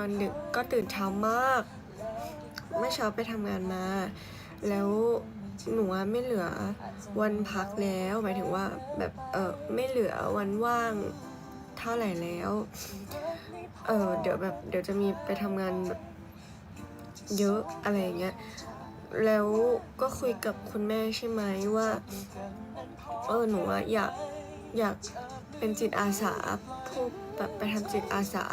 อนดึกก็ตื่นเช้ามากเมื่อเช้าไปทำงานมา แล้วหนูไม่เหลือวันพักแล้วหมายถึงว่าแบบเออไม่เหลือวันว่างเท่าไหร่แล้วเออเดี๋ยวแบบเดี๋ยวจะมีไปทำงานแบบเยอะอะไรเงี้ยแล้วก็คุยกับคุณแม่ใช่ไหมว่าเออหนูอะอยากอยากเป็นจิตอาสาผู้แบบไปทำจิตอาสา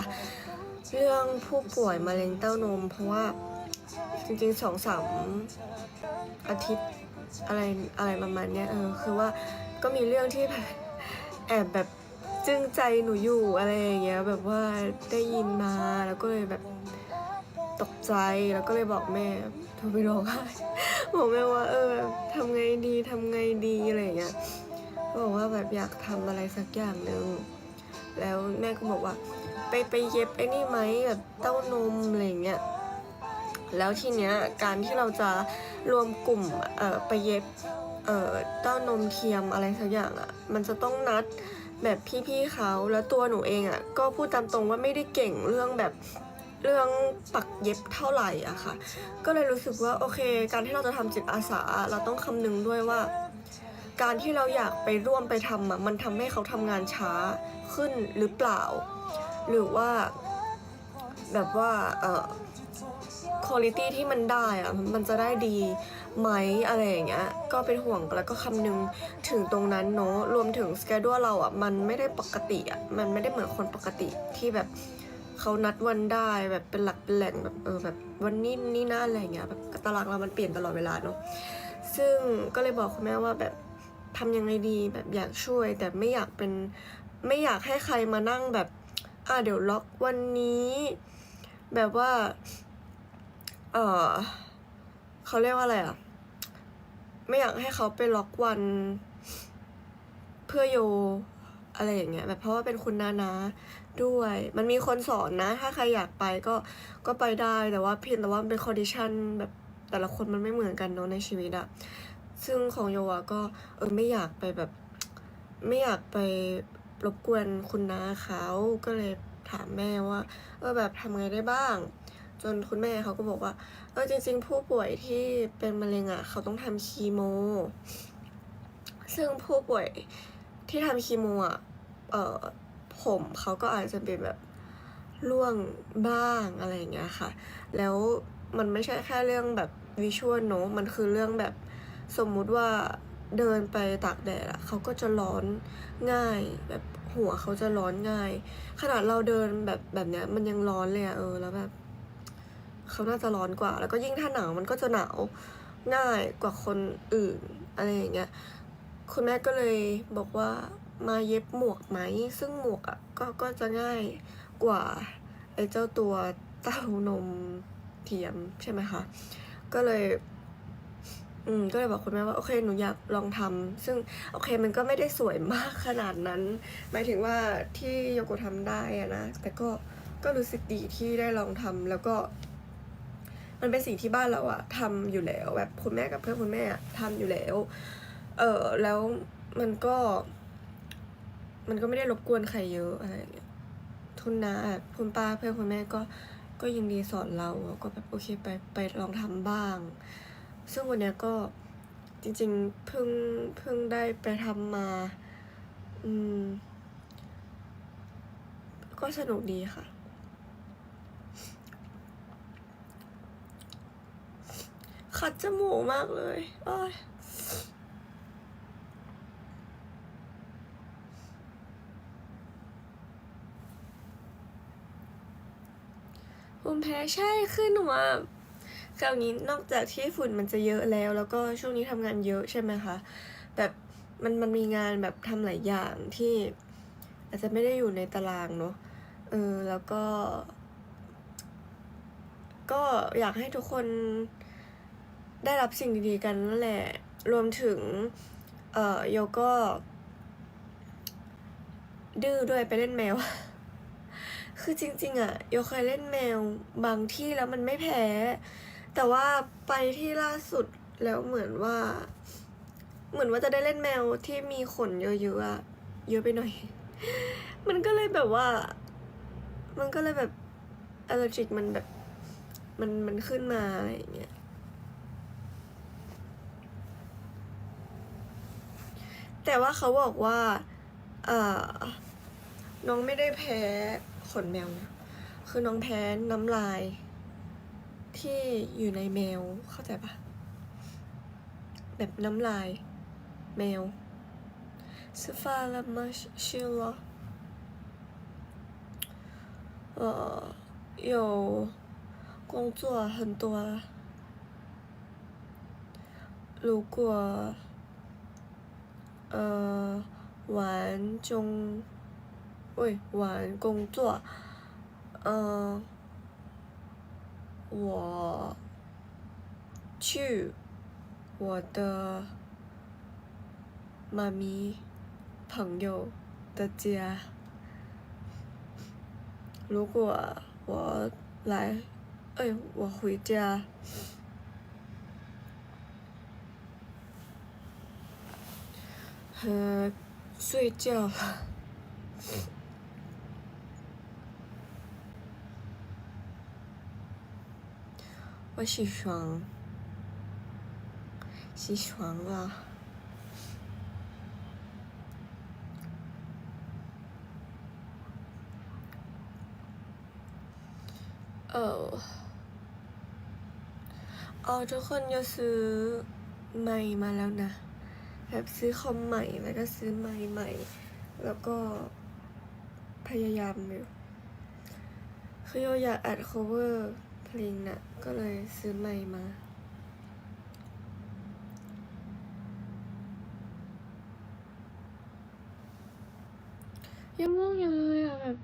เรื่องผู้ป่วยมะเร็งเต้านม เพราะว่าจริงๆสองสามอาทิตย์อะไรอะไรประมาณเนี้ยเออคือว่าก็มีเรื่องที่แอบแบบจึ้งใจหนูอยู่อะไรอย่างเงี้ยแบบว่าได้ยินมาแล้วก็เลยแบบตกใจแล้วก็เลยบอกแม่โทรไปร้องไห้บอกแม่ว่า เออทำไงดีทำไงดีอะไรอย่างเงี้ยบอกว่าแบบอยากทำอะไรสักอย่างหนึ่งแล้วแม่ก็บอกว่า ไปไปเย็บไอ้นี่ไหมแบบเต้านมอะไรเงี้ยแล้วทีเนี้ยการที่เราจะรวมกลุ่มเอ่อไปเย็บเอ่อเต้านมเทียมอะไรสักอย่างอะ่ะมันจะต้องนัดแบบพี่ๆเขาแล้วตัวหนูเองอะ่ะก็พูดตามตรงว่าไม่ได้เก่งเรื่องแบบเรื่องปักเย็บเท่าไหร่อะค่ะ ก็เลยรู้สึกว่าโอเค การที่เราจะทำจิตอาสา เราต้องคำนึงด้วยว่า การที่เราอยากไปร่วมไปทำอะมันทำให้เขาทำงานช้าขึ้นหรือเปล่า หรือว่าแบบว่าเอ่อคุณภาพที่มันได้อะมันจะได้ดีไหมอะไรอย่างเงี้ยก็เป็นห่วงแล้วก็คำนึงถึงตรงนั้นเนาะรวมถึงสเกดูเราอะมันไม่ได้ปกติอะมันไม่ได้เหมือนคนปกติที่แบบเขานัดวันได้แบบเป็นหลักเป็นแหล่งแบบเออแบบวันนี้นี่นะอะไรอย่างเงี้ยแบบตารางเรามันเปลี่ยนตลอดเวลาเนาะซึ่งก็เลยบอกคุณแม่ว่าแบบทำยังไงดีแบบอยากช่วยแต่ไม่อยากเป็นไม่อยากให้ใครมานั่งแบบ อ่าเดี๋ยวล็อกวันนี้ แบบว่า เออเขาเรียกว่าอะไรอะ ไม่อยากให้เขาไปล็อกวัน เพื่อโยอะไรอย่างเงี้ยแบบเพราะว่าเป็นคุณนานาด้วย มันมีคนสอนนะ ถ้าใครอยากไปก็ก็ไปได้แต่ว่าเพียงแต่ว่าเป็นคอนดิชันแบบแต่ละคนมันไม่เหมือนกันเนาะในชีวิตอะซึ่งของโยอะก็เออไม่อยากไปแบบ ไม่อยากไป รบกวนคุณน้าเขาก็เลยถามแม่ว่า เออแบบทำไงได้บ้าง จนคุณแม่เขาก็บอกว่า เออจริง ๆ ผู้ป่วยที่เป็นมะเร็งอะ เขาต้องทำคีโม ซึ่งผู้ป่วยที่ทำคีโมอะ เออผมเขาก็อาจจะเป็นแบบร่วงบ้างอะไรอย่างเงี้ยค่ะ แล้วมันไม่ใช่แค่เรื่องแบบวิชวลเนอะมันคือเรื่องแบบสมมุติว่า เดินไปตากแดดอะเขาก็จะร้อนง่าย แบบหัวเขาจะร้อนง่าย ขนาดเราเดินแบบแบบเนี้ยมันยังร้อนเลยอะเออแล้วแบบเขาน่าจะร้อนกว่า แล้วก็ยิ่งถ้าหนาวมันก็จะหนาวง่ายกว่าคนอื่นอะไรอย่างเงี้ยคุณแม่ก็เลยบอกว่ามาเย็บหมวกไหม ซึ่งหมวกอะก็ก็จะง่ายกว่าไอ้เจ้าตัวเต้านมเทียมใช่ไหมคะก็เลย อืมก็เลยบอกคุณแม่ว่าโอเคหนูอยากลองทำซึ่งโอเคมันก็ไม่ได้สวยมากขนาดนั้น หมายถึงว่าที่โยโกทำได้อะนะ แต่ก็ก็รู้สึกดีที่ได้ลองทำแล้วก็ มันเป็นสิ่งที่บ้านเราอะทำอยู่แล้วแบบคุณแม่กับเพื่อนคุณแม่อะทำอยู่แล้ว เออแล้วมันก็ มันก็ไม่ได้รบกวนใครเยอะอะไรอย่างเงี้ยทุนนะคุณป้าเพื่อนคุณแม่ก็ก็ยินดีสอนเราก็แบบโอเคไปไปลองทำบ้าง ซึ่งวันเนี้ยก็จริงๆเพิ่งเพิ่งได้ไปทำมา อืม ก็สนุกดีค่ะ ขัดจมูกมากเลยโอ้ยภูมิแพ้ใช่ขึ้นหนูอะ คราวนี้นอกจากที่ฝุ่นมันจะเยอะแล้ว แล้วก็ช่วงนี้ทำงานเยอะใช่ไหมคะแบบมันมันมีงานแบบทำหลายอย่างที่อาจจะไม่ได้อยู่ในตารางเนาะเออแล้วก็ ก็อยากให้ทุกคนได้รับสิ่งดีๆกันนั่นแหละ รวมถึง เอ่อโยก็ ดื้อด้วยไปเล่นแมว คือจริง ๆอะโยเคยเล่นแมวบางที่แล้วมันไม่แพ้ แต่ว่าไปที่ล่าสุดแล้วเหมือนว่า เหมือนว่าจะได้เล่นแมวที่มีขนเยอะๆอะเยอะไปหน่อย มันก็เลยแบบว่า มันก็เลยแบบอ l ล e r จิกมันแบบ มันมันขึ้นมาอะไรอย่างเงี้ยแต่ว่าเขาบอกว่าเออน้องไม่ได้แพ้ขนแมวนะคือน้องแพ้น้ำลาย ที่อยู่ในแมว เข้าใจปะแบบน้ำลาย แมว是发了吗？是是了。呃，有工作很多。如果呃完中，喂完工作，嗯、 我去我的妈咪朋友的家。如果我来，哎，我回家，呃，睡觉了。我起床，起床了。เอออ๋อทุกคนจะซื้อไมค์มาแล้วนะ แบบซื้อคอมใหม่แล้วก็ซื้อไมค์ใหม่ แล้วก็พยายามอยู่คือเราอยากอัด cover เพ ลงน่ะ ก็เลยซื้อไมค์มา ยังง่วงอยู่เลยอะแบบ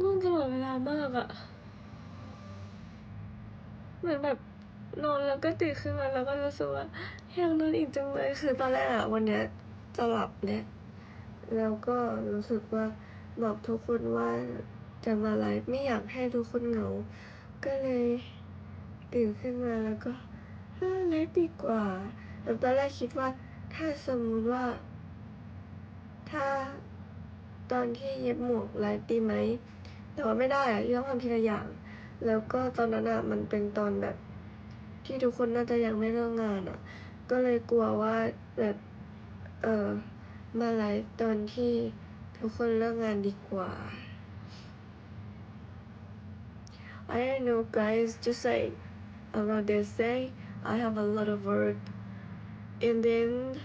ง่วงตลอดเวลามากอะเหมือนแบบนอนแล้วก็ตื่นขึ้นมาแล้วก็รู้สึกว่าอยากนอนอีกจังเลยคือตอนแรกอะวันเนี้ยจะหลับแล้วแล้วก็รู้สึกว่าบอกทุกคนว่าจะมาไลฟ์ไม่อยากให้ทุกคนเหงา ก็เลย ตื่นขึ้นมาแล้วก็เออไลฟ์ดีกว่าแต่ตอนแรกคิดว่าถ้าสมมุติว่า ถ้าตอนที่เย็บหมวกไลฟ์ดีไหม แต่ว่าไม่ได้อะต้องทำทีละอย่าง แล้วก็ตอนนั้นอะมันเป็นตอนแบบ ที่ทุกคนน่าจะยังไม่เลิกงานอะก็เลยกลัวว่าแบบเออมาไลฟ์ตอนที่ทุกคนเลิกงานดีกว่า I don't know guys just like around this day I have a lot of work and then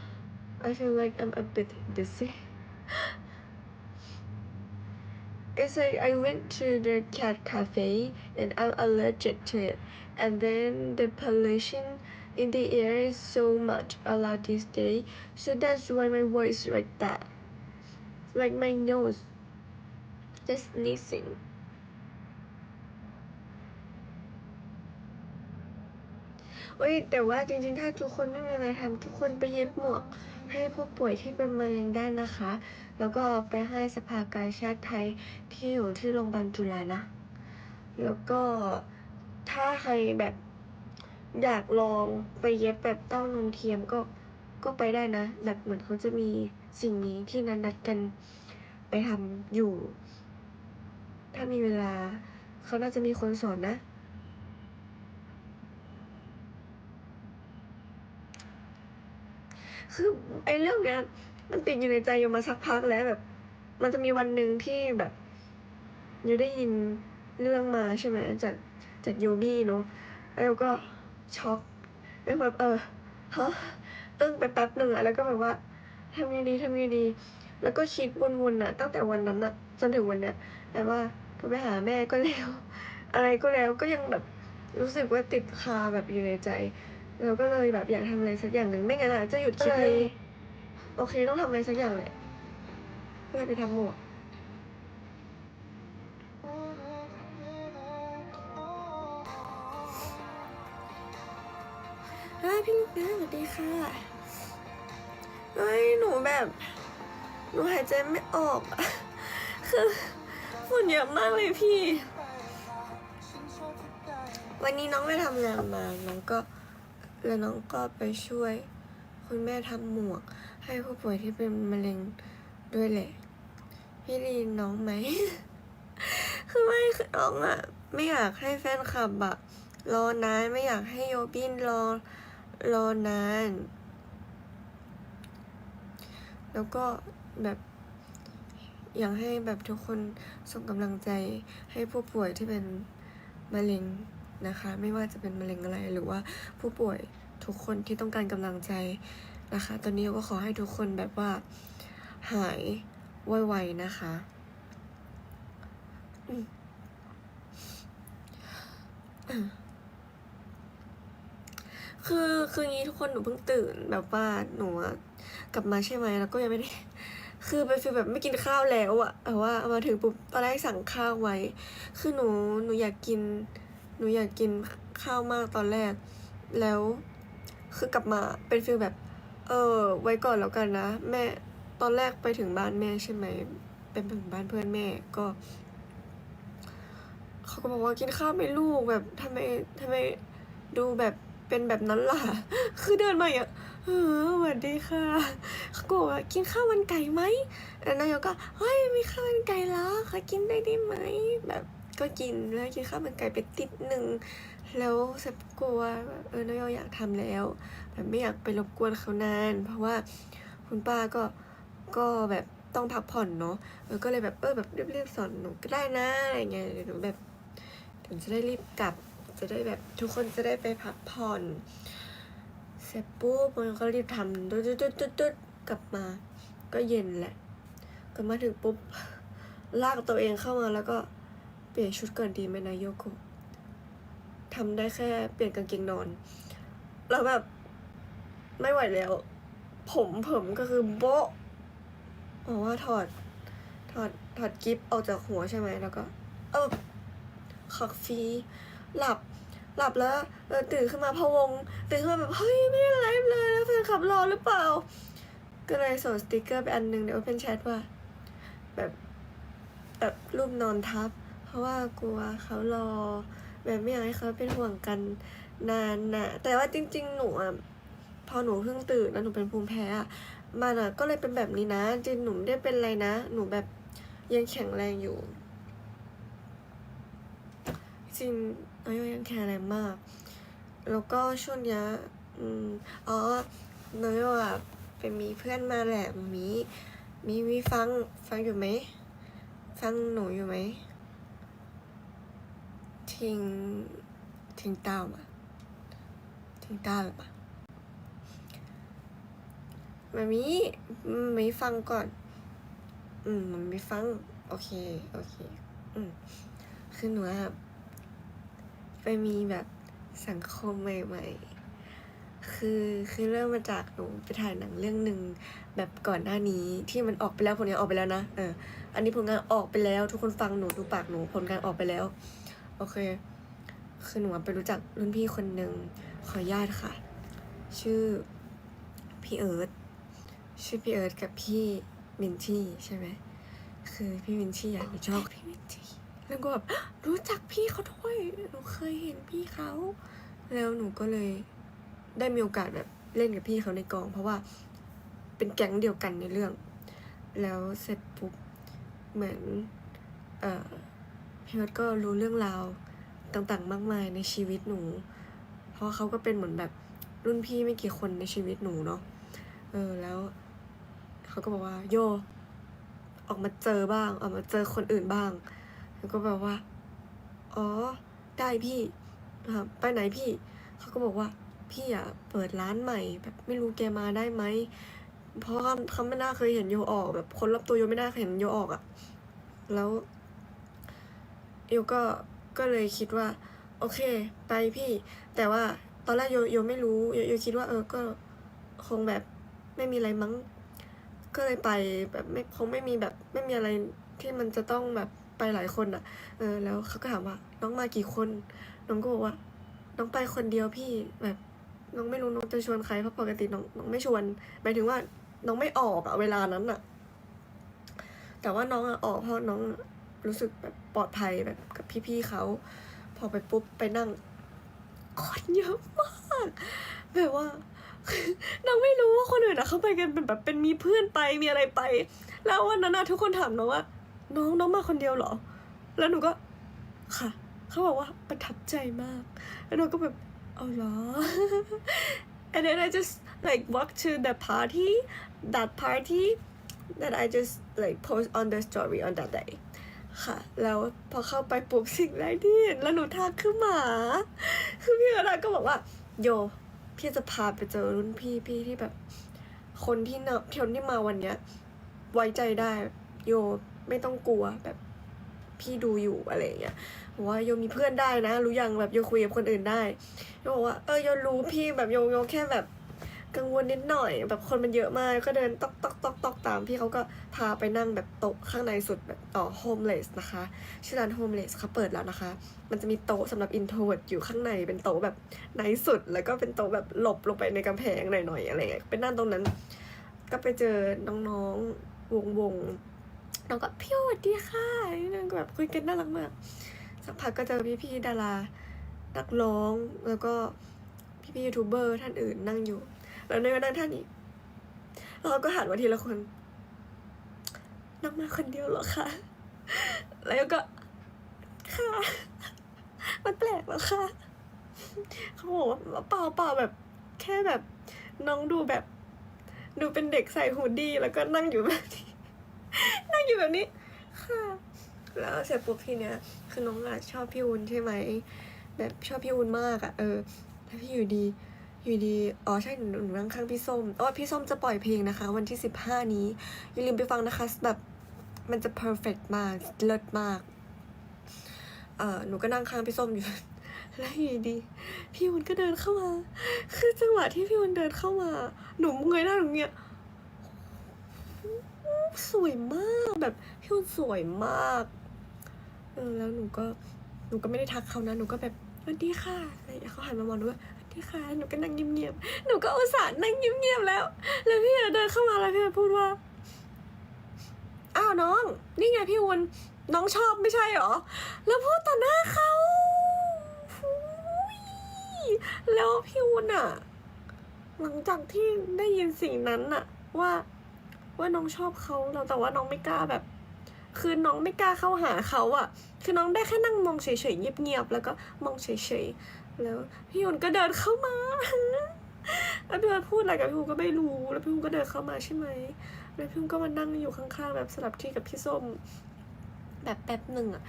I feel like I'm a bit dizzy It's like I went to the cat cafe and I'm allergic to it. And then the pollution in the air is so much a lot this day. So that's why my voice like that. Like my nose. Just sneezing. เอ้ย แต่ว่าจริงๆ ถ้าทุกคนไม่มีอะไรทำทุกคนไปเย็บหมวก ให้ผู้ป่วยที่เป็นมะเร็งได้นะคะ แล้วก็ไปให้สภากาชาติไทยที่อยู่ที่โรงพยาบาลจุฬานะ แล้วก็ถ้าใครแบบอยากลองไปเย็บแบบเต้านมเทียมก็ก็ไปได้นะ แบบเหมือนเขาจะมีสิ่งนี้ที่นัดนัดกันไปทำอยู่ ถ้ามีเวลาเขาน่าจะมีคนสอนนะ คือไอ้เรื่องเนี้ยมันติดอยู่ในใจอยู่มาสักพักแล้วแบบ มันจะมีวันหนึ่งที่แบบยูได้ยินเรื่องมาใช่ไหมจากจากยูบี้เนาะแล้วก็ช็อกแล้วแบบเออฮะอึ้งไปแป๊บหนึ่งอะแล้วก็แบบว่าทำไงดีทำไงดี แล้วก็คิดวนๆอะตั้งแต่วันนั้นอะจนถึงวันเนี้ยแบบว่าโทรไปหาแม่ก็แล้ว อะไรก็แล้วก็ยังแบบรู้สึกว่าติดคาแบบอยู่ในใจ เราก็เลยแบบอยากทำอะไรสักอย่างหนึ่งไม่งั้นอะจะหยุดคิดเลยโอเคต้องทำอะไรสักอย่างแหละเพื่อไปทำหมวกเฮ้ยพี่ลูกนะสวัสดีค่ะเฮ้ยหนูแบบหนูหายใจไม่ออกอะคือฝุ่นเยอะมากเลยพี่ วันนี้น้องไปทำงานมา น้องก็ แล้วน้องก็ไปช่วย คุณแม่ทำหมวก ให้ผู้ป่วยที่เป็นมะเร็งด้วยแหละ พี่ได้ยินน้องไหม คือไม่คือน้องอะไม่อยากให้แฟนคลับอะรอนานไม่อยากให้โยบินรอรอนาน แล้วก็แบบอยากให้แบบทุกคนส่งกำลังใจให้ผู้ป่วยที่เป็นมะเร็ง นะคะ ไม่ว่าจะเป็นมะเร็งอะไรหรือว่าผู้ป่วยทุกคนที่ต้องการกำลังใจนะคะ ตอนนี้ก็ขอให้ทุกคนแบบว่าหายไวๆนะคะคือคืองี้ทุกคนหนูเพิ่งตื่นแบบว่าหนูกลับมาใช่ไหมแล้วก็ยังไม่ได้ คือเป็นฟีลแบบไม่กินข้าวแล้วอะแต่ว่ามาถึงปุ๊บตอนแรกสั่งข้าวไว้ คือหนูหนูอยากกิน หนูอยากกินข้าวมากตอนแรก แล้วคือกลับมาเป็นฟีลแบบ เออ ไว้ก่อนแล้วกันนะ แม่ตอนแรกไปถึงบ้านแม่ใช่ไหมเป็นไปถึงบ้านเพื่อนแม่ก็เขาก็บอกว่ากินข้าวไม่ลูกแบบทำไมทำไมดูแบบเป็นแบบนั้นล่ะ คือเดินมาอย่างเออสวัสดีค่ะเขาก็บอกว่ากินข้าวมันไก่ไหมแล้วนายกก็เฮ้ยมีข้าวมันไก่แล้วขอกินได้ได้ไหมแบบ ก็กินแล้วกินข้าวมันไก่ไปติดหนึ่งแล้วเสร็จกลัวเออนายอยากทำแล้วแบบไม่อยากไปรบกวนเขานาน เพราะว่าคุณป้าก็ก็แบบต้องพักผ่อนเนาะเออก็เลยแบบเออแบบเรียบๆสอนหนูก็ได้นะอะไรเงี้ยเดี๋ยวหนูแบบถึงจะได้รีบกลับ จะได้แบบทุกคนจะได้ไปพักผ่อน เสร็จปุ๊บมันก็รีบทำตุ๊ดตุ๊ดตุ๊ดตุ๊ดกลับมา ก็เย็นแหละกลับมาถึงปุ๊บลากตัวเองเข้ามาแล้วก็ เปลี่ยนชุดก่อนดีไหมนายโยโกะทำได้แค่เปลี่ยนกางเกงนอน แล้วแบบ ไม่ไหวแล้ว ผมผมก็คือโบ๊ะบอกว่าถอด ถอด ถอดกิฟออกจากหัวใช่ไหมแล้วก็ เออขักฟีหลับ หลับแล้วเออตื่นขึ้นมาพะวง ตื่นขึ้นมาแบบ เฮ้ย ไม่ได้ไลฟ์เลยแล้วแฟนคลับรอหรือเปล่า ก็เลยส่งสติกเกอร์ไปอันหนึงใน Open Chat ว่า แบบ แบบรูปนอนทับ ราะว่ากลัวเขารอ แบบไม่อยากให้เขาเป็นห่วงกันนานน่ะแต่ว่าจริง ๆ หนูอะพอหนูเพิ่งตื่นแล้วหนูเป็นภูมิแพ้อะมันอะก็เลยเป็นแบบนี้นะจริงหนูไม่ได้เป็นอะไรนะ หนูแบบยังแข็งแรงอยู่ จริงอายุยังแข็งแรงมาก แล้วก็ช่วงนี้อืมอ๋อน้อยอะไปมีเพื่อนมาแหละมีมีมีฟังฟังอยู่ไหมฟังหนูอยู่ไหม ทิ้งทิ้งตามอะทิ้งตาหรือเปล่ามามีมามีฟังก่อน อืมมันมีฟัง โอเค โอเค อืมคือหนูอะไปมีแบบสังคมใหม่ๆ คือคือเริ่มมาจากหนูไปถ่ายหนังเรื่องหนึ่งแบบก่อนหน้านี้ที่มันออกไปแล้วผลงานออกไปแล้วนะ เออ อันนี้ผลงานออกไปแล้ว ทุกคนฟังหนูดูปากหนูผลงานออกไปแล้ว โอเค คือหนูไปรู้จักรุ่นพี่คนหนึ่งขออนุญาตค่ะ ชื่อพี่เอิร์ธชื่อพี่เอิร์ธกับพี่มินชี่ใช่ไหมคือพี่มินชี่อยากหนูชอบพี่มินชี่แล้วก็แบบรู้จักพี่เขาด้วยหนูเคยเห็นพี่เขา แล้วหนูก็เลยได้มีโอกาสแบบเล่นกับพี่เขาในกอง เพราะว่าเป็นแก๊งเดียวกันในเรื่อง แล้วเสร็จปุ๊บเหมือน เอ่อ พี่วัดก็รู้เรื่องราวต่างๆ มากมายในชีวิตหนู เพราะเขาก็เป็นเหมือนแบบรุ่นพี่ไม่กี่คนในชีวิตหนูเนาะ เออแล้วเขาก็บอกว่าโยออกมาเจอบ้าง ออกมาเจอคนอื่นบ้าง แล้วก็แบบว่า อ๋อ ได้พี่ไปไหนพี่ เขาก็บอกว่าพี่อะเปิดร้านใหม่แบบไม่รู้แกมาได้ไหม เพราะเขาไม่น่าเคยเห็นโยออก แบบคนรอบตัวโยไม่น่าเคยเห็นโยออกอะ่ะ แล้ว โยก็ก็เลยคิดว่า โอเค ไปพี่ แต่ว่าตอนแรกโยโยไม่รู้โยโยคิดว่าเออก็คงแบบไม่มีอะไรมั้ง ก็เลยไปแบบไม่คงไม่มีแบบไม่มีอะไรที่มันจะต้องแบบไปหลายคนอะ่ะ เออ แล้วเขาก็ถามว่า น้องมากี่คน น้องก็บอกว่า น้องไปคนเดียวพี่แบบน้องไม่รู้น้องจะชวนใครเพราะปกติน้องน้องไม่ชวนหมายถึงว่าน้องไม่ออกอะเวลานั้นอะแต่ว่าน้องอะออกเพราะน้อง รู้สึกแบบปลอดภัยแบบกับพี่ๆเขา พอไปปุ๊บไปนั่งคนเยอะมากแบบว่าน้องไม่รู้ว่าคนอื่นอะเขาไปกันเป็นแบบเป็นมีเพื่อนไปมีอะไรไป แล้ววันนั้นอะทุกคนถามน้องว่า น้องน้องมาคนเดียวเหรอ แล้วหนูก็ค่ะ เขาบอกว่าประทับใจมาก แล้วเราก็แบบเอาเหรอ and then I just like walk to the party that party that I just like post on the story on that day ค่ะ แล้วพอเข้าไปปุ๊บสิ่งแรกที่เห็นแล้วหนูทักคือหมา คือพี่กระดาก็บอกว่า โย พี่จะพาไปเจอรุ่นพี่พี่ที่แบบ คนที่เนาที่คนที่มาวันเนี้ย ไว้ใจได้ โยไม่ต้องกลัวแบบพี่ดูอยู่อะไรอย่างเงี้ยว่าโยมีเพื่อนได้นะ รู้ยังแบบโยคุยกับคนอื่นได้โยบอกว่าเออโยรู้พี่แบบโยโยแค่แบบ กังวลนิดหน่อย แบบคนมันเยอะมากก็เดินตอกตอกตอกตอกตามพี่เขาก็พาไปนั่งแบบโต๊ะข้างในสุดแบบต่อโฮมเลสนะคะชื่อร้านโฮมเลสเขาเปิดแล้วนะคะ มันจะมีโต๊ะสำหรับอินโทรเวิร์ดอยู่ข้างในเป็นโต๊ะแบบในสุด แล้วก็เป็นโต๊ะแบบหลบลงไปในกำแพงหน่อยๆอะไรเงี้ยไปนั่งตรงนั้น ก็ไปเจอน้องๆวงวงๆน้องก็พี่สวัสดีค่ะนั่งก็แบบคุยกันน่ารักมากสักพักก็เจอพี่ๆดารานักร้องแล้วก็พี่ๆยูทูบเบอร์ท่านอื่นนั่งอยู่ แล้วในก็นั่งท่านี้แล้วเราก็หันมาทีละคนนั่งมาคนเดียวเหรอคะแล้วก็ค่ะ มันแปลกเหรอคะเขาบอกว่าเปล่าเปล่าแบบ แค่แบบ น้องดูแบบ ดูเป็นเด็กใส่หูดีแล้วก็นั่งอยู่แบบนี้นั่งอยู่แบบนี้ค่ะ แล้วเสร็จปุ๊บทีเนี้ยคือน้องอะชอบพี่วุ้นใช่ไหมแบบชอบพี่วุ้นมากอะเออแล้วพี่อยู่ดี อยู่ดี อ๋อใช่หนูหนูนั่งข้างพี่ส้มอ๋อพี่ส้มจะปล่อยเพลงนะคะ วันที่สิบห้านี้ อย่าลืมไปฟังนะคะ แบบมันจะ perfect มาก เลิศมาก เอ่อ หนูก็นั่งข้างพี่ส้มอยู่ แล้วอยู่ดี พี่วุ้นก็เดินเข้ามา คือจังหวะที่พี่วุ้นเดินเข้ามา หนูเงยหน้าหนูเงี้ยสวยมากแบบพี่วุ้นสวยมากเออแล้วหนูก็ หนูก็ไม่ได้ทักเขานะ หนูก็แบบสวัสดีค่ะอะไรอย่างเงี้ยเขาหันมามองหนูว่า สวัสดีค่ะหนูก็นั่งเงียบๆ หนูก็อุตส่าห์นั่งเงียบๆแล้ว แล้วพี่เดินเข้ามาแล้วพี่พูดว่า อ้าวน้อง นี่ไงพี่วุนน้องชอบไม่ใช่เหรอ แล้วพูดต่อหน้าเขาแล้วพี่วุนอะหลังจากที่ได้ยินสิ่งนั้นอะว่า ว่าน้องชอบเขาแล้วแต่ว่าน้องไม่กล้าแบบ คือน้องไม่กล้าเข้าหาเขาอะคือน้องได้แค่นั่งมองเฉยๆเงียบๆแล้วก็มองเฉยๆ แล้วพี่วุ้นก็เดินเข้ามา แล้วพี่วุ้นพูดอะไรกับพี่วุ้นก็ไม่รู้ แล้วพี่วุ้นก็เดินเข้ามาใช่ไหม แล้วพี่วุ้นก็มานั่งอยู่ข้างๆแบบสลับที่กับพี่ส้ม แบบแป๊บหนึ่งอะ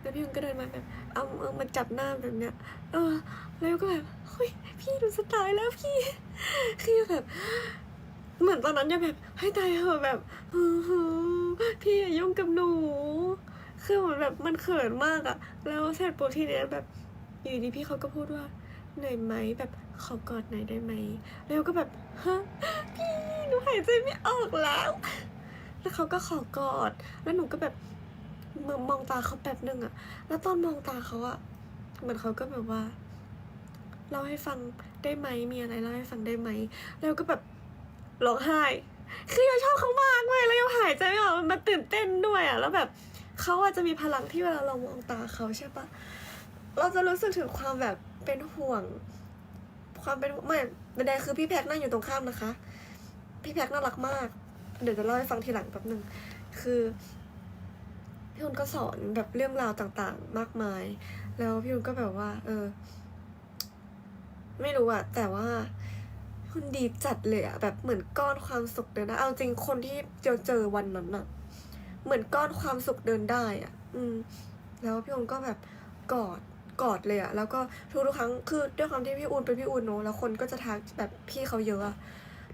แล้วพี่วุ้นก็เดินมาแบบเอาเอามาจับหน้าแบบเนี้ย เออ แล้วก็แบบเฮ้ยพี่ดูสไตล์แล้วพี่ คือแบบเหมือนตอนนั้นยังแบบให้ตายเหอะแบบพี่อย่ายุ่งกับหนู คือเหมือนแบบมันเขินมากอะแล้วเสร็จปุ๊บทีเนี้ยแบบ อยู่ดีพี่เขาก็พูดว่าเหนื่อยไหมแบบขอกอดหน่อยได้ไหม แล้วก็แบบฮะพี่หนูหายใจไม่ออกแล้ว แล้วเขาก็ขอกอด แล้วหนูก็แบบมองมองตาเขาแป๊บนึงอะแล้วตอนมองตาเขาอะเหมือนเขาก็แบบว่าเล่าให้ฟังได้ไหมมีอะไรเล่าให้ฟังได้ไหม แล้วก็แบบร้องไห้ คือเราชอบเขามากเลยแล้วยังหายใจไม่ออกมันตื่นเต้นด้วยอะแล้วแบบเขาอาจจะมีพลังที่เวลาเรามองตาเขาใช่ปะ เราจะรู้สึกถึงความแบบเป็นห่วง ความเป็นไม่ใดๆคือพี่แพ็กนั่งอยู่ตรงข้ามนะคะ พี่แพ็กน่ารักมาก เดี๋ยวจะเล่าให้ฟังทีหลังแป๊บหนึ่งคือพี่อุนก็สอนแบบเรื่องราวต่างๆ มากมาย แล้วพี่อุนก็แบบว่า เออ ไม่รู้อะแต่ว่าพี่อุนดีจัดเลยอะแบบเหมือนก้อนความสุขเดินได้เอาจริงคนที่เจอเจอวันนั้นอะเหมือนก้อนความสุขเดินได้อะอืม แล้วพี่อุนก็แบบกอด กอดเลยอะแล้วก็ทุกทุกๆครั้งคือด้วยความที่พี่อุนเป็นพี่อุนเนอะแล้วคนก็จะทักแบบพี่เขาเยอะอะ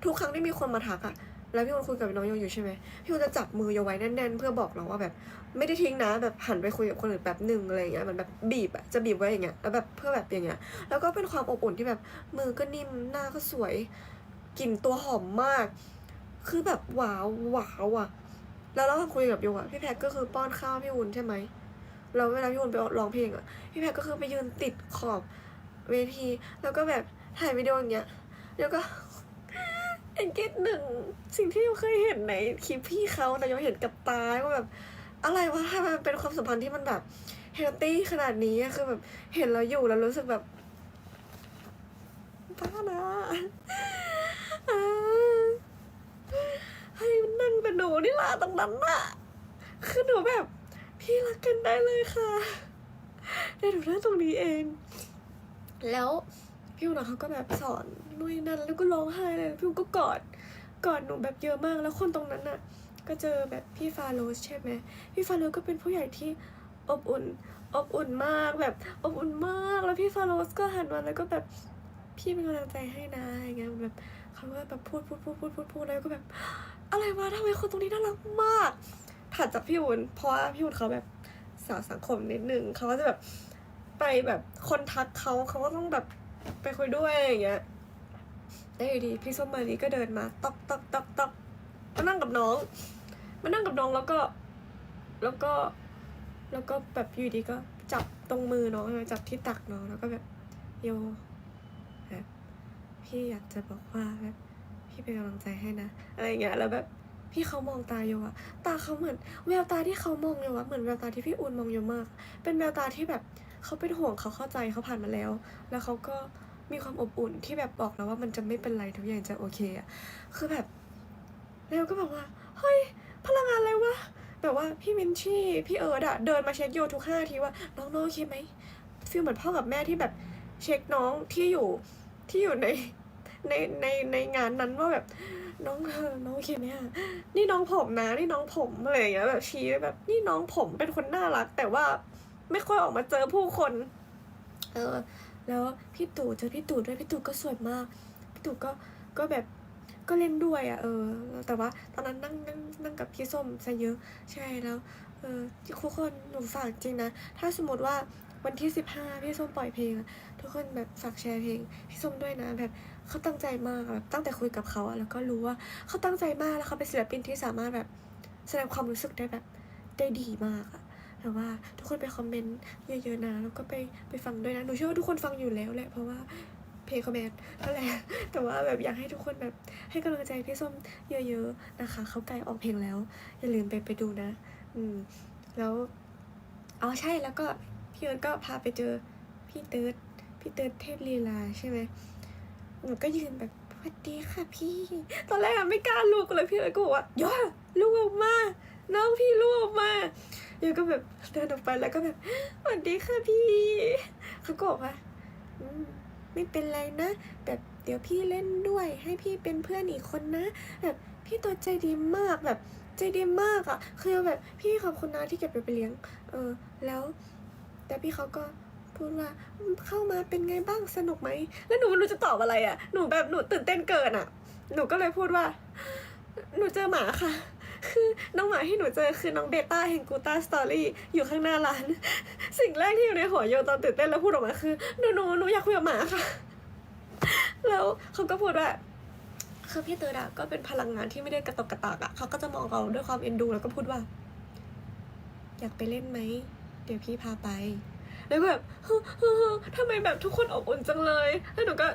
ทุกครั้งที่มีคนมาทักอะแล้วพี่อุนคุยกับน้องโยอยู่ใช่ไหมพี่อุนจะจับมือโยไว้แน่นๆ เพื่อบอกเราว่าแบบ ไม่ได้ทิ้งนะแบบหันไปคุยกับคนอื่นแบบหนึ่งอะไรอย่างเงี้ยเหมันแบบบีบอะจะบีบไว้อย่างเงี้ยแล้วแบบเพื่อแบบอย่างเงี้ยแล้วก็เป็นความอบอุ่นที่แบบมือก็นิ่มหน้าก็สวยกลิ่นตัวหอมมาก คือแบบว้าวว้าวอะแล้วเราคุยกับโยอะพี่แพทก็คือป้อนข้าวพี่อุนใช่ไหม เราเวลาพี่อุ่นไปร้องเพลงอะพี่แพทก็คือไปยืนติดขอบเวที แล้วก็แบบถ่ายวิดีโออย่างเงี้ยแล้วก็เอ็นเกตหนึ่งสิ่งที่เราเคยเห็นในคลิปพี่เขาแต่ยังเห็นกับตาว่าแบบ อะไรวะมันเป็นความสัมพันธ์ที่มันแบบเฮลตี้ขนาดนี้คือแบบเห็นเราอยู่แล้วรู้สึกแบบบ้านะอ่าให้มันนั่งเป็นหนูนี่ล่ะตรงนั้นน่ะคือหนูแบบ พี่รักกันได้เลยค่ะแต่หนูนั่ตรงนี้เอง แล้วพี่อุ่นะเขาก็แบบสอนนู่นนั่นแล้วก็ร้องไห้เลยพี่อุ่นก็กอดกอดหนูแบบเยอะมากแล้วคนตรงนั้นน่ะ ก็เจอแบบพี่ฟาโรสใช่ไหมพี่ฟาโรสก็เป็นผู้ใหญ่ที่อบอุ่น อบอุ่นมากแบบอบอุ่นมากแล้วพี่ฟาโรสก็หันมาแล้วก็แบบพี่เป็นกำลังใจให้นะอย่างเงี้ยแบบเขาก็แบบพูดพูดพูดพูดพูดพูดแล้วก็แบบ อะไรวะทำไมคนตรงนี้น่ารักมาก ถัดจากพี่อุ่นเพราะว่าพี่อุ่นเขาแบบสาวสังคมนิดนึงเขาก็จะแบบไปแบบคนทักเขาเขาก็ต้องแบบไปคุยด้วยอะไรอย่างเงี้ยแล้วอยู่ดีพี่ส้มมารีก็เดินมาตอกตอกตอกตอกมานั่งกับน้องมานั่งกับน้องแล้วก็ แล้วก็ แล้วก็แบบอยู่ดีก็จับตรงมือน้องจับที่ตักน้องแล้วก็แบบโยแบบพี่อยากจะบอกว่าแบบพี่เป็นกำลังใจให้นะ อะไรอย่างเงี้ยแล้วแบบ พี่เขามองตาโยอะตาเขาเหมือนแววตาที่เขามองโยอะเหมือนแววตาที่พี่อุ่นมองโยมาก เป็นแววตาที่แบบเขาเป็นห่วงเขาเข้าใจเขาผ่านมาแล้ว แล้วเขาก็มีความอบอุ่นที่แบบบอกแล้วว่ามันจะไม่เป็นไรทุกอย่างจะโอเคอะคือแบบแล้วก็แบบว่าเฮ้ยพลังงานอะไรวะแบบว่าพี่มินชี่พี่เอิร์ดอะเดินมาเช็คโยทุกห้าทีว่าน้องน้องโอเคไหมฟีลเหมือนพ่อกับแม่ที่แบบเช็คน้องที่อยู่ที่อยู่ในในในในงานนั้นว่าแบบ น้องเออน้องโอเคไหมอะนี่น้องผมนะนี่น้องผมอะไรอย่างเงี้ยแบบชี้แบบนี่น้องผมเป็นคนน่ารัก แต่ว่าไม่ค่อยออกมาเจอผู้คน เออ แล้วพี่ตู่เจอพี่ตู่ด้วยพี่ตู่ก็สวยมาก พี่ตู่ก็ก็แบบก็เล่นด้วยอะ่ะเออ แต่ว่าตอนนั้นนั่งนั่งนั่งกับพี่ส้มซะเยอะใช่แล้วเออทุกคนหนูฝากจริงนะ ถ้าสมมติว่า วันที่สิบห้าพี่ส้มปล่อยเพลง ทุกคนแบบฝากแชร์เพลงพี่ส้มด้วยนะแบบเขาตั้งใจมากแบบตั้งแต่คุยกับเขาอะแล้วก็รู้ว่าเขาตั้งใจมากแล้วเขาเป็นศิลปินที่สามารถแบบแสดงความรู้สึกได้แบบได้ดีมากอะแต่ว่าทุกคนไปคอมเมนต์เยอะๆนะแล้วก็ไปไปฟังด้วยนะหนูเชื่อว่าทุกคนฟังอยู่แล้วแหละเพราะว่าเพลงคอมเมนต์นั่นแหละแต่ว่าแบบอยากให้ทุกคนแบบให้กำลังใจพี่ส้มเยอะๆนะคะเขาใกล้ออกเพลงแล้ว อย่าลืมไปไปดูนะ อืมแล้วอ๋อใช่แล้วก็ พี่เอิร์ก็พาไปเจอพี่เติร์ดพี่เติร์ดเทพลีลาใช่ไหมหนูก็ยืนแบบสวัสดีค่ะพี่ ตอนแรกอะไม่กล้าลูกเลยพี่เอิร์ก็บอกว่าย่าลูกออกมา น้องพี่ลูกออกมาเดี๋ยวก็แบบเดินออกไปแล้วก็แบบสวัสดีค่ะพี่เขาก็บอกว่าไม่เป็นไรนะแบบเดี๋ยวพี่เล่นด้วย ให้พี่เป็นเพื่อนอีกคนนะ แบบพี่ตัวใจดีมากแบบใจดีมากอะ่ะ คือแบบพี่ขอบคุณนะที่เก็บไปไปเลี้ยง เออ แล้ว แต่พี่เขาก็พูดว่าเข้ามาเป็นไงบ้างสนุกไหม แล้วหนูไม่รู้จะตอบอะไรอะ่ะ หนูแบบหนูตื่นเต้นเกินอะ่ะ หนูก็เลยพูดว่า หนูเจอหมาค่ะ คือน้องหมาที่หนูเจอคือน้องเบต้าแห่งกูต้าสตอรี่อยู่ข้างหน้าร้าน สิ่งแรกที่อยู่ในหัวโยตอนตื่นเต้นแล้วพูดออกมาคือหนูหนูหนูอยากคุยกับหมาค่ะ แล้วเขาก็พูดว่าคือพี่เตอร์ดะก็เป็นพลังงานที่ไม่ได้กระตกกระตากอะเขาก็จะมองเราด้วยความเอ็นดูแล้วก็พูดว่า อยากไปเล่นไหม เดี๋ยวพี่พาไป แล้วก็แบบฮึฮึฮึทำไมแบบทุกคนอบอุ่นจังเลย แล้วหนูก็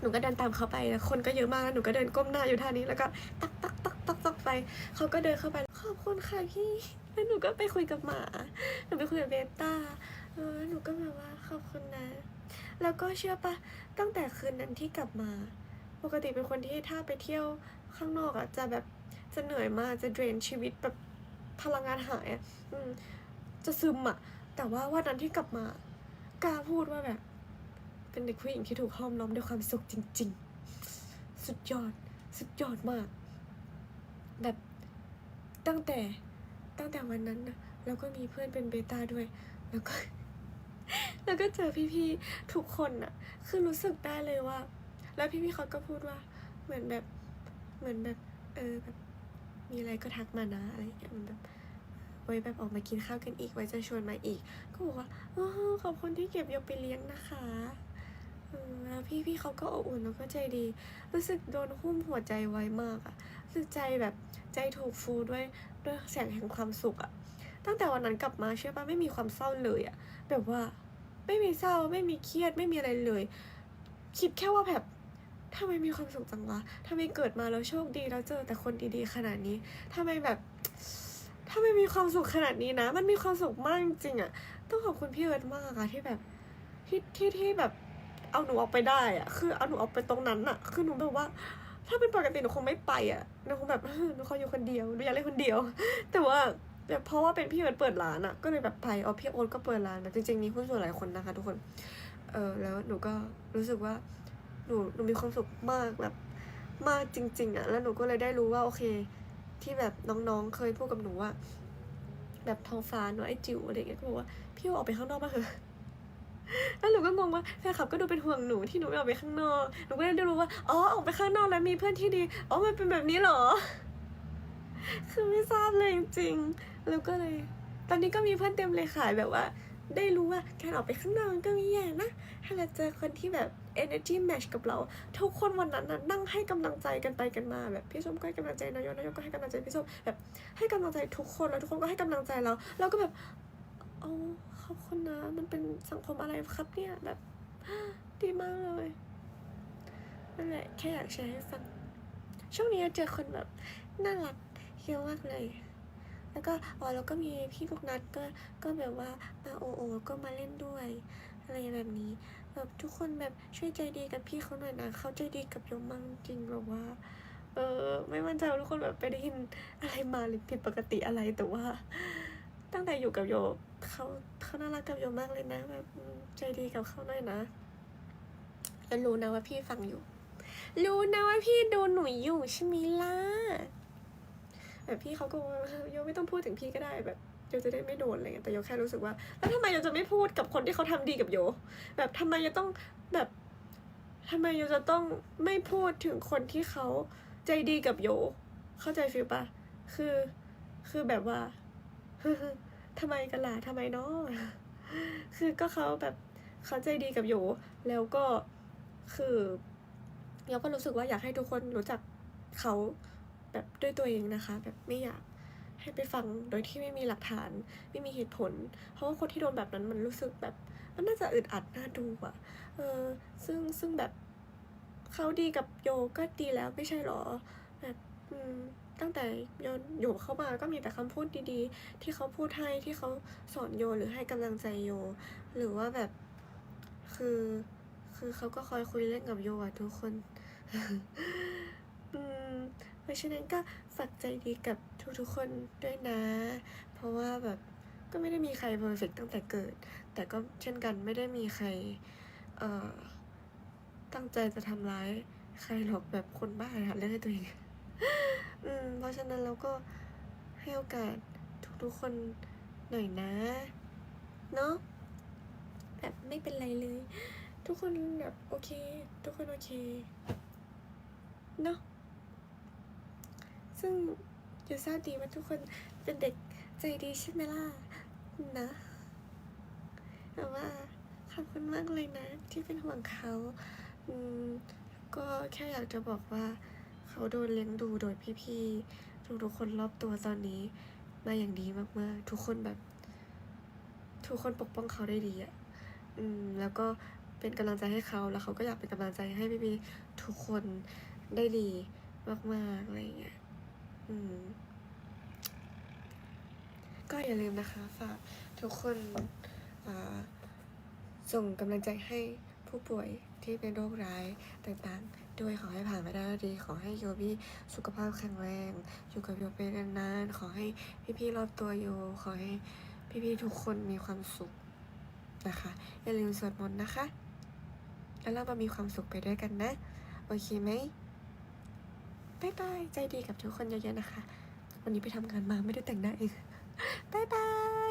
หนูก็เดินตามเขาไปคนก็เยอะมากแล้วหนูก็เดินก้มหน้าอยู่ท่านี้แล้วก็ตักตักตักตักตักไป เขาก็เดินเข้าไปขอบคุณค่ะพี่แล้วหนูก็ไปคุยกับหมาหนูไปคุยกับเบต้าเออหนูก็แบบว่าขอบคุณนะ แล้วก็เชื่อปะตั้งแต่คืนนั้นที่กลับมา ปกติเป็นคนที่ถ้าไปเที่ยวข้างนอกอะจะแบบจะเหนื่อยมากจะเดรนชีวิตแบบพลังงานหายอะอืม จะซึมอะแต่ว่าวันนั้นที่กลับมากล้าพูดว่าแบบ เป็นเด็กผู้หญิงที่ถูกห้อมล้อมด้วยความสุขจริง ๆ สุดยอด สุดยอดมาก แบบตั้งแต่ตั้งแต่วันนั้นนะแล้วก็มีเพื่อนเป็นเบต้าด้วย แล้วก็ แล้วก็เจอพี่ๆทุกคนอะคือรู้สึกได้เลยว่า แล้วพี่ๆเขาก็พูดว่า เหมือนแบบเหมือนแบบ เออแบบมีอะไรก็ทักมานะอะไรอย่างเงี้ยมันแบบ ว้แบบออกมากินข้าวกันอีกไว้จะชวนมาอีก ก็บอกว่าอขอบคุณที่เก็บยกไปเลี้ยงนะคะแล้วพี่พี่เขาก็อบอุ่นแล้วก็ใจดี รู้สึกโดนหุ้มหัวใจไวมากอะรู้สึกใจแบบใจถูกฟูด้วยด้วยแสงแห่งความสุขอะตั้งแต่วันนั้นกลับมาเชื่อปะไม่มีความเศร้าเลยอะแบบว่าไม่มีเศร้าไม่มีเครียดไม่มีอะไรเลย คิดแค่ว่าแบบทำไมมีความสุขจังวะทำไมเกิดมาแล้วโชคดีแล้วเจอแต่คนดีๆขนาดนี้ทำไมแบบ ถ้าไม่มีความสุขขนาดนี้นะ มันมีความสุขมากจริงอะต้องขอบคุณพี่เอิร์ธมากอะที่แบบที่ที่ที่แบบเอาหนูออกไปได้อะคือเอาหนูออกไปตรงนั้นอะคือหนูแบบว่า ถ้าเป็นปกติหนูคงไม่ไปอะหนูคงแบบหนูขออยู่คนเดียวหนูอยากเล่นคนเดียว แต่ว่าแบบเพราะว่าเป็นพี่เอิร์ธเปิดร้านอะก็เลยแบบไปเอาพี่โอ๊ตก็เปิดร้านแบบจริงๆมีหุ้นส่วนหลายคนนะคะ ทุกคนเออแล้วหนูก็รู้สึกว่าหนูหนูมีความสุขมากแบบมากจริง ๆอะแล้วหนูก็เลยได้รู้ว่าโอเค ที่แบบน้องๆ เคยพูดกับหนูว่า แบบท้องฟ้าเนอะไอจิ๋วอะไรเงี้ยก็บอกว่าพี่ออกไปข้างนอกมาเถอะแล้วหนูก็งงว่าแฟนคลับก็ดูเป็นห่วงหนูที่หนูไม่ออกไปข้างนอกหนูก็เลยได้รู้ว่าอ๋อออกไปข้างนอกแล้วมีเพื่อนที่ดีอ๋อมันเป็นแบบนี้เหรอ คือไม่ทราบเลยจริงๆแล้วก็เลย ตอนนี้ก็มีเพื่อนเต็มเลยค่ะแบบว่า ได้รู้ว่าการออกไปข้างนอกก็มีอย่างนะถ้าเราเจอคนที่แบบ energy match กับเรา ทุกคนวันนั้นน่ะนั่งให้กำลังใจกันไปกันมาแบบพี่ส้มก็ให้กำลังใจนายกนายกก็ให้กำลังใจพี่ส้มแบบให้กำลังใจทุกคนแล้วทุกคนก็ให้กำลังใจเราเราก็แบบอ๋อขอบคุณนะมันเป็นสังคมอะไรครับเนี่ยแบบดีมากเลยนั่นแหละแค่อยากแชร์ให้ฟังช่วงนี้เจอคนแบบน่ารักเยอะมากเลย แล้วก็อ๋อแล้วก็มีพี่ลูกนัดก็ก็แบบว่ามาโอโอก็มาเล่นด้วย อะไรแบบนี้ แบบทุกคนแบบช่วยใจดีกับพี่เขาหน่อยนะเขาใจดีกับโยมมากจริงแบบว่า เออไม่มั่นใจว่าทุกคนแบบไปได้ยินอะไรมาหรือผิดปกติอะไรแต่ว่า ตั้งแต่อยู่กับโยเขาเขาน่ารักกับโยมากเลยนะแบบใจดีกับเขาหน่อยนะแล้วรู้นะว่าพี่ฟังอยู่ รู้นะว่าพี่ดูหนูอยู่ใช่ไหมล่ะแบบพี่เขาก็โยไม่ต้องพูดถึงพี่ก็ได้แบบ โยจะได้ไม่โดนอะไรเงี้ยแต่โยแค่รู้สึกว่าแล้วทำไมโยจะไม่พูดกับคนที่เขาทำดีกับโยแบบทำไมโยต้องแบบทำไมโยจะต้องไม่พูดถึงคนที่เขาใจดีกับโย เข้าใจฟิลปะคือคือแบบว่าทำไมกันล่ะทำไมเนาะคือก็เขาแบบเขาใจดีกับโยแล้วก็คือโยก็รู้สึกว่าอยากให้ทุกคนรู้จักเขาแบบด้วยตัวเองนะคะ แบบไม่อยาก ให้ไปฟังโดยที่ไม่มีหลักฐานไม่มีเหตุผล เพราะว่าคนที่โดนแบบนั้นมันรู้สึกแบบ มันน่าจะอึดอัดน่าดูอะเออซึ่งซึ่งแบบเขาดีกับโยก็ดีแล้วไม่ใช่หรอแบบอืมตั้งแต่โยอยู่เข้ามาก็มีแต่คำพูดดีๆ ที่เขาพูดให้ที่เขาสอนโยหรือให้กำลังใจโย หรือว่าแบบคือ คือเขาก็คอยคุยเล่นกับโยอะทุกคน ราะฉะนั้นก็ฝากใจดีกับทุกๆคนด้วยนะ เพราะว่าแบบก็ไม่ได้มีใครเพอร์เฟกตั้งแต่เกิด แต่ก็เช่นกันไม่ได้มีใครเอ่อตั้งใจจะทำร้ายใครหรอกแบบคนบ้าหาเรื่องให้ตัวเองอืมเพราะฉะนั้นเราก็ให้โอกาสทุกๆคนหน่อยนะ เนาะแบบไม่เป็นไรเลย ทุกคนแบบโอเค ทุกคนโอเค เนาะ ซึ่งยูทราบดีว่าทุกคนเป็นเด็กใจดีใช่ไหมล่ะนะแต่ว่าขอบคุณมากเลยนะที่เป็นห่วงเขาอืมก็แค่อยากจะบอกว่า เขาโดนเลี้ยงดูโดยพี่ๆทุกๆคนรอบตัวตอนนี้มาอย่างดีมากๆ ทุกคนแบบ ทุกคนปกป้องเขาได้ดีอะอืมแล้วก็เป็นกำลังใจให้เขาแล้วเขาก็อยากเป็นกำลังใจให้พี่ๆทุกคนได้ดีมากๆอะไรอย่างเงี้ย ก็อย่าลืมนะคะฝากทุกคนส่งกำลังใจให้ผู้ป่วยที่เป็นโรคร้ายต่างๆ ด้วยขอให้ผ่านไปได้ดี ขอให้โยบี้สุขภาพแข็งแรง อยู่กับโยไปนานๆ ขอให้พี่ๆรอบตัวโย ขอให้พี่ๆทุกคนมีความสุขนะคะ อย่าลืมสวดมนต์นะคะ แล้วเรามามีความสุขไปด้วยกันนะ โอเคไหม บายบายใจดีกับทุกคนเยอะๆนะคะ วันนี้ไปทำงานมาไม่ได้แต่งหน้าเองบายบาย